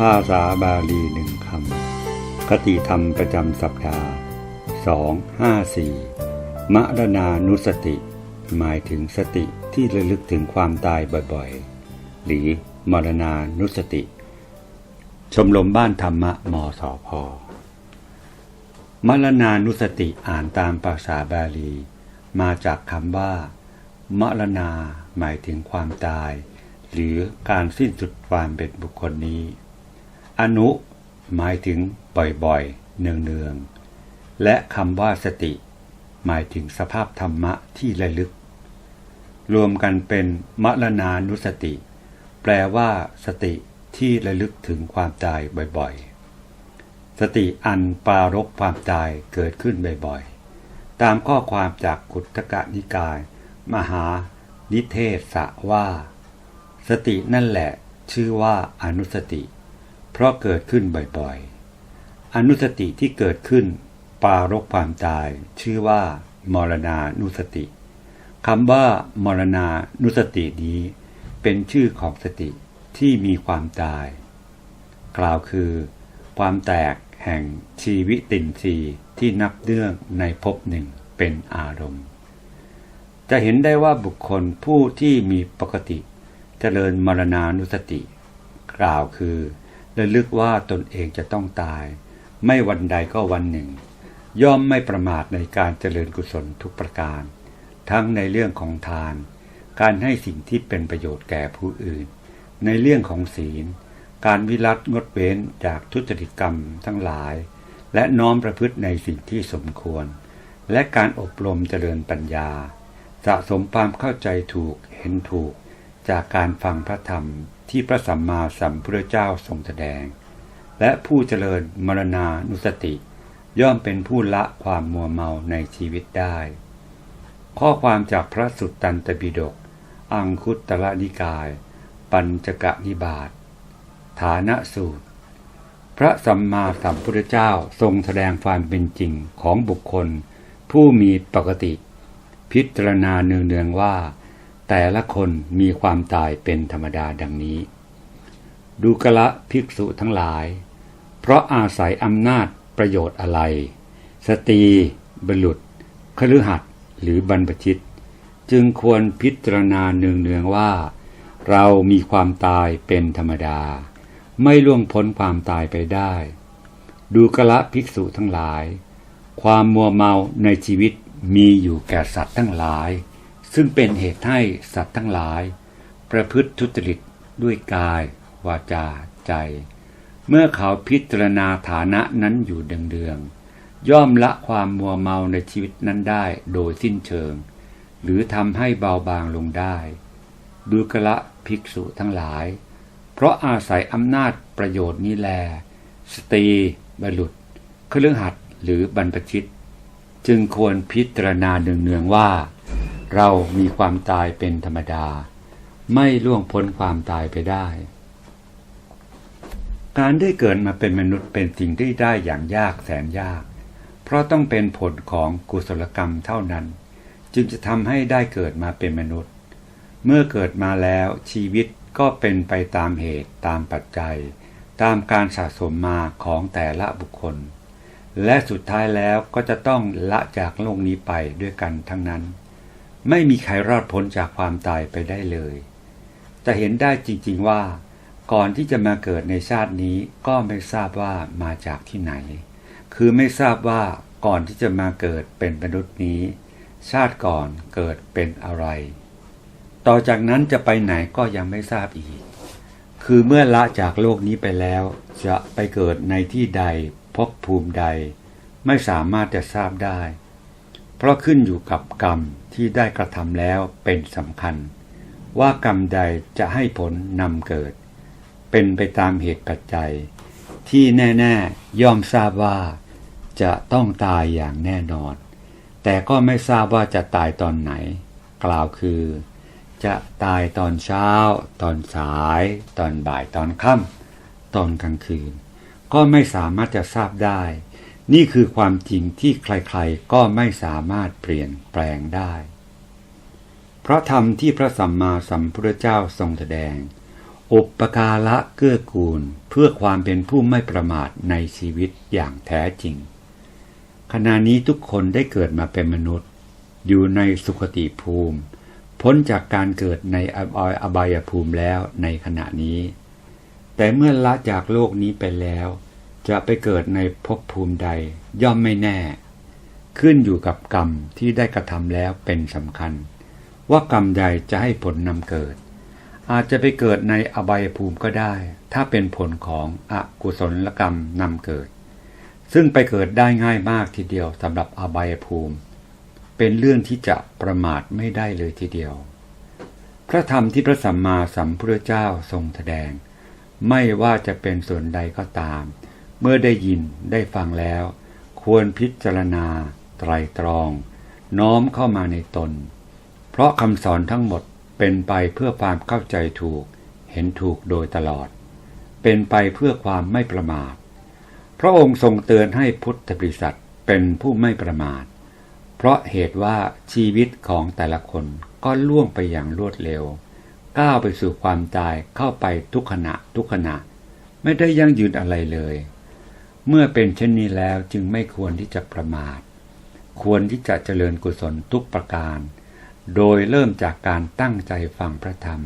ภาษาบาลีหนึ่งคำคติธรรมประจำสัปดาห์ 254 มรณานุสติ หมายถึงสติที่ระลึกถึงความตายบ่อยๆ หรือมรณานุสติ ชมรมบ้านธรรมะมสพมรณานุสติอ่านตามภาษาบาลี มาจากคำว่ามรณาหมายถึงความตาย หรือการสิ้นสุดความเป็นบุคคลนี้ อนุหมายถึงบ่อยๆ เนืองๆ และคำว่าสติ หมายถึงสภาพธรรมะที่ระลึก รวมกันเป็นมรณานุสติ แปลว่าสติที่ระลึกถึงความตายบ่อยๆ สติอันปารบความตายเกิดขึ้นบ่อยๆ ตามข้อความจากกุตกะนิกาย มหานิเทศะว่า สตินั่นแหละชื่อว่าอนุสติ เพราะเกิดขึ้นบ่อยๆ อนุสติที่เกิดขึ้น ปารบความตาย ชื่อว่า มรณานุสติคำว่ามรณานุสตินี้ เป็นชื่อของสติที่มีความตาย กล่าวคือ ความแตกแห่งชีวิตินทรีย์ที่นับเนื่องในภพหนึ่งเป็นอารมณ์ จะเห็นได้ว่าบุคคลผู้ที่มีปกติเจริญมรณานุสติ กล่าวคือ ระลึกว่าตนเองจะต้องตาย ไม่วันใดก็วันหนึ่ง ย่อมไม่ประมาทในการเจริญกุศลทุกประการ ทั้งในเรื่องของทาน การให้สิ่งที่เป็นประโยชน์แก่ผู้อื่น ในเรื่องของศีล การวิรัตงดเว้นจากทุจริตกรรมทั้งหลาย และน้อมประพฤติในสิ่งที่สมควร และการอบรมเจริญปัญญา สะสมความเข้าใจถูกเห็นถูกจากการฟังพระธรรม ที่พระสัมมาสัมพุทธเจ้าทรงแสดง และผู้เจริญมรณานุสติ ย่อมเป็นผู้ละความมัวเมาในชีวิตได้ ข้อความจากพระสุตตันตปิฎกอังคุตตรนิกาย ปัญจกนิบาตฐานะสูตร พระสัมมาสัมพุทธเจ้าทรงแสดงความเป็นจริงของบุคคล ผู้มีปกติ พิจารณาเนืองๆว่า แต่ละคนมีความตายเป็นธรรมดาดังนี้ ดูกละภิกษุทั้งหลาย เพราะอาศัยอำนาจประโยชน์อะไร สตรีบรุษคฤหัสหรือบรรพชิต จึงควรพิจารณาเนืองๆว่า เรามีความตายเป็นธรรมดา ไม่ล่วงพ้นความตายไปได้ ดูกละภิกษุทั้งหลาย ความมัวเมาในชีวิตมีอยู่แก่สัตว์ทั้งหลาย ซึ่งเป็นเหตุให้สัตว์ทั้งหลาย ประพฤติทุจริตด้วยกาย วาจา ใจ เมื่อเขาพิจารณาฐานะนั้นอยู่เดืองๆย่อมละความมัวเมาในชีวิตนั้นได้โดยสิ้นเชิง หรือทำให้เบาบางลงได้ ดูกละภิกษุทั้งหลาย เพราะอาศัยอำนาจประโยชน์นี้แล สตรีบรุษเครื่องหัดหรือบรรพชิต จึงควรพิจารณาเนืองๆว่า เรามีความตายเป็นธรรมดา ไม่ล่วงพ้นความตายไปได้ การได้เกิดมาเป็นมนุษย์เป็นสิ่งที่ได้อย่างยากแสนยาก เพราะต้องเป็นผลของกุศลกรรมเท่านั้น จึงจะทำให้ได้เกิดมาเป็นมนุษย์ เมื่อเกิดมาแล้วชีวิตก็เป็นไปตามเหตุตามปัจจัย ตามการสะสมมาของแต่ละบุคคล และสุดท้ายแล้วก็จะต้องละจากโลกนี้ไปด้วยกันทั้งนั้น ไม่มีใครรอดพ้นจากความตายไปได้เลยจะเห็นได้จริง ๆว่า ก่อนที่จะมาเกิดในชาตินี้ก็ไม่ทราบว่ามาจากที่ไหน คือไม่ทราบว่าก่อนที่จะมาเกิดเป็นมนุษย์นี้ ชาติก่อนเกิดเป็นอะไร ต่อจากนั้นจะไปไหนก็ยังไม่ทราบอีก คือเมื่อละจากโลกนี้ไปแล้ว จะไปเกิดในที่ใดพบภูมิใด ไม่สามารถจะทราบได้ ราะขึ้นอยู่กับกรรมที่ได้กระทำแล้วเป็นสำคัญ ว่ากรรมใดจะให้ผลนำเกิด เป็นไปตามเหตุปัจจัย ที่แน่ๆย่อมทราบว่า จะต้องตายอย่างแน่นอน แต่ก็ไม่ทราบว่าจะตายตอนไหน กล่าวคือ จะตายตอนเช้า ตอนสาย ตอนบ่ายตอนค่ำตอนกลางคืน ก็ไม่สามารถจะทราบได้ นี่คือความจริงที่ใครๆก็ไม่สามารถเปลี่ยนแปลงได้ เพราะธรรมที่พระสัมมาสัมพุทธเจ้าทรงแสดงอุปการะเกื้อกูลเพื่อความเป็นผู้ไม่ประมาทในชีวิตอย่างแท้จริง ขณะนี้ทุกคนได้เกิดมาเป็นมนุษย์ อยู่ในสุคติภูมิ พ้นจากการเกิดในอบายภูมิแล้วในขณะนี้ แต่เมื่อละจากโลกนี้ไปแล้ว จะไปเกิดในภพภูมิใด ย่อมไม่แน่ ขึ้นอยู่กับกรรมที่ได้กระทำแล้วเป็นสำคัญ ว่ากรรมใดจะให้ผลนำเกิด อาจจะไปเกิดในอบายภูมิก็ได้ ถ้าเป็นผลของอกุศลกรรมนำเกิด ซึ่งไปเกิดได้ง่ายมากทีเดียวสำหรับอบายภูมิ เป็นเรื่องที่จะประมาทไม่ได้เลยทีเดียว พระธรรมที่พระสัมมาสัมพุทธเจ้าทรงแสดง ไม่ว่าจะเป็นส่วนใดก็ตาม เมื่อได้ยินได้ฟังแล้ว ควรพิจารณา ไตรตรอง น้อมเข้ามาในตน เพราะคำสอนทั้งหมดเป็นไปเพื่อความเข้าใจถูก เห็นถูกโดยตลอด เป็นไปเพื่อความไม่ประมาท พระองค์ทรงเตือนให้พุทธบริษัทเป็นผู้ไม่ประมาท เพราะเหตุว่าชีวิตของแต่ละคนก็ล่วงไปอย่างรวดเร็ว ก้าวไปสู่ความตายเข้าไปทุกขณะทุกขณะ ไม่ได้ยั่งยืนอะไรเลย เมื่อเป็นเช่นนี้แล้วจึงไม่ควรที่จะประมาท ควรที่จะเจริญกุศลทุกประการ โดยเริ่มจากการตั้งใจฟังพระธรรม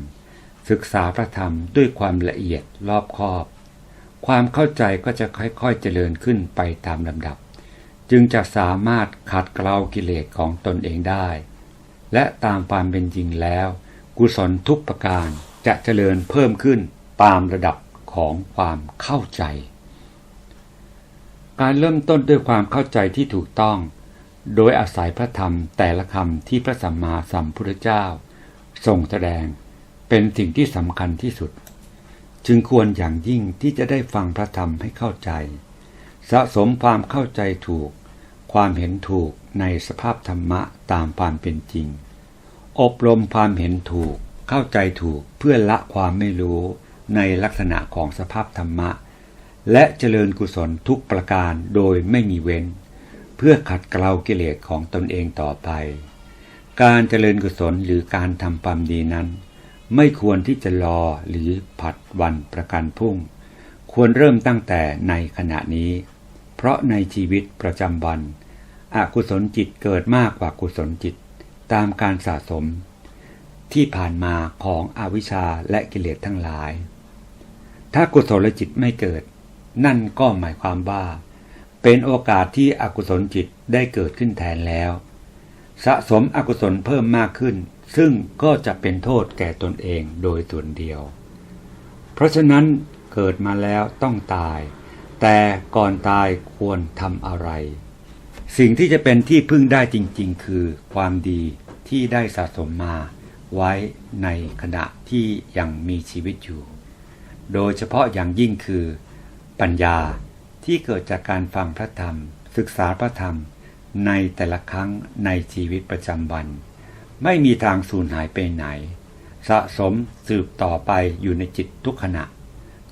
ศึกษาพระธรรมด้วยความละเอียดรอบคอบ ความเข้าใจก็จะค่อยๆเจริญขึ้นไปตามลำดับ จึงจะสามารถขัดเกลากิเลสของตนเองได้ และตามความเป็นจริงแล้ว กุศลทุกประการจะเจริญเพิ่มขึ้นตามระดับของความเข้าใจ การเริ่มต้นด้วยความเข้าใจที่ถูกต้อง โดยอาศัยพระธรรมแต่ละคำที่พระสัมมาสัมพุทธเจ้าทรงแสดงเป็นสิ่งที่สำคัญที่สุด จึงควรอย่างยิ่งที่จะได้ฟังพระธรรมให้เข้าใจ สะสมความเข้าใจถูก ความเห็นถูกในสภาพธรรมะตามความเป็นจริง อบรมความเห็นถูก เข้าใจถูกเพื่อละความไม่รู้ในลักษณะของสภาพธรรมะ และเจริญกุศลทุกประการโดยไม่มีเว้น เพื่อขัดเกลากิเลสของตนเองต่อไป การเจริญกุศลหรือการทำความดีนั้น ไม่ควรที่จะรอหรือผัดวันประกันพรุ่ง ควรเริ่มตั้งแต่ในขณะนี้ เพราะในชีวิตประจำวันอกุศลจิตเกิดมากกว่ากุศลจิตตามการสะสม ที่ผ่านมาของอวิชชาและกิเลสทั้งหลาย ถ้ากุศลจิตไม่เกิด นั่นก็หมายความว่า เป็นโอกาสที่อกุศลจิตได้เกิดขึ้นแทนแล้ว สะสมอกุศลเพิ่มมากขึ้น ซึ่งก็จะเป็นโทษแก่ตนเองโดยส่วนเดียว เพราะฉะนั้นเกิดมาแล้วต้องตาย แต่ก่อนตายควรทำอะไร สิ่งที่จะเป็นที่พึ่งได้จริง ๆ คือความดีที่ได้สะสมมาไว้ในขณะที่ยังมีชีวิตอยู่ โดยเฉพาะอย่างยิ่งคือ ปัญญาที่เกิดจากการฟังพระธรรม ศึกษาพระธรรม ในแต่ละครั้งในชีวิตประจำวัน ไม่มีทางสูญหายไปไหน สะสมสืบต่อไปอยู่ในจิตทุกขณะ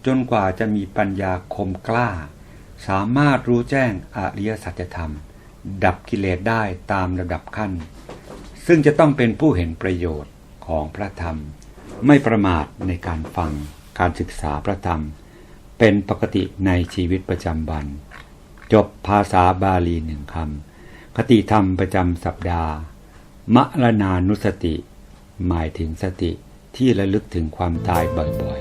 จนกว่าจะมีปัญญาคมกล้า สามารถรู้แจ้งอริยสัจธรรม ดับกิเลสได้ตามระดับขั้น ซึ่งจะต้องเป็นผู้เห็นประโยชน์ของพระธรรม ไม่ประมาทในการฟังการศึกษาพระธรรม เป็นปกติในชีวิตประจำวัน จบภาษาบาลีหนึ่งคำคติธรรมประจำสัปดาห์ มรณานุสติ หมายถึงสติที่ระลึกถึงความตายบ่อย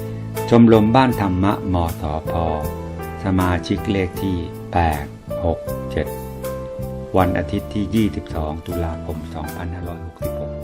ๆ ชมรมบ้านธรรมะมสพสมาชิกเลขที่ 8 6 7 วันอาทิตย์ที่ 22 ตุลาคม 2566